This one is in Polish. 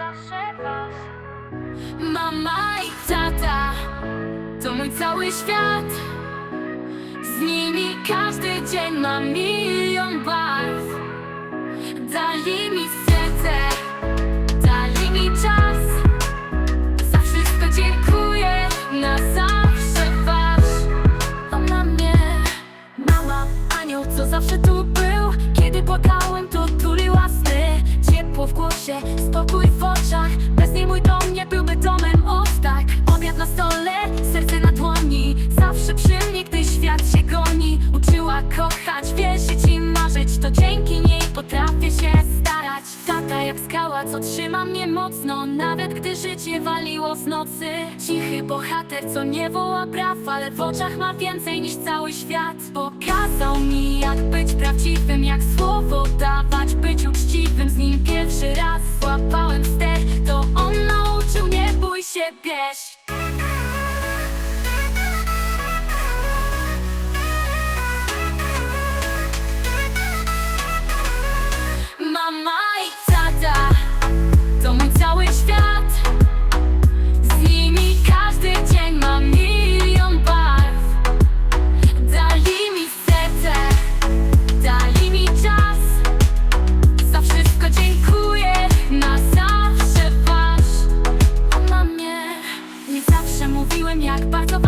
zawsze was. Mama i tata to mój cały świat. Z nimi każdy dzień ma milion barw. Dali mi serce, dali mi czas. Za wszystko dziękuję, na zawsze wasz. O mamie, mama, anioł, co zawsze tu był. Kiedy płakałem, to tuliła sny. Spokój w oczach. Bez niej mój dom nie byłby domem od tak. Obiad na stole, serce na dłoni. Zawsze przy mnie, gdy świat się goni. Uczyła kochać, wierzyć i marzyć. To dzięki niej potrafię się starać. Tata jak skała, co trzyma mnie mocno. Nawet gdy życie waliło z nocy. Cichy bohater, co nie woła praw, ale w oczach ma więcej niż cały świat. Pokazał mi, jak być prawdziwym, się, bierz. jak bardzo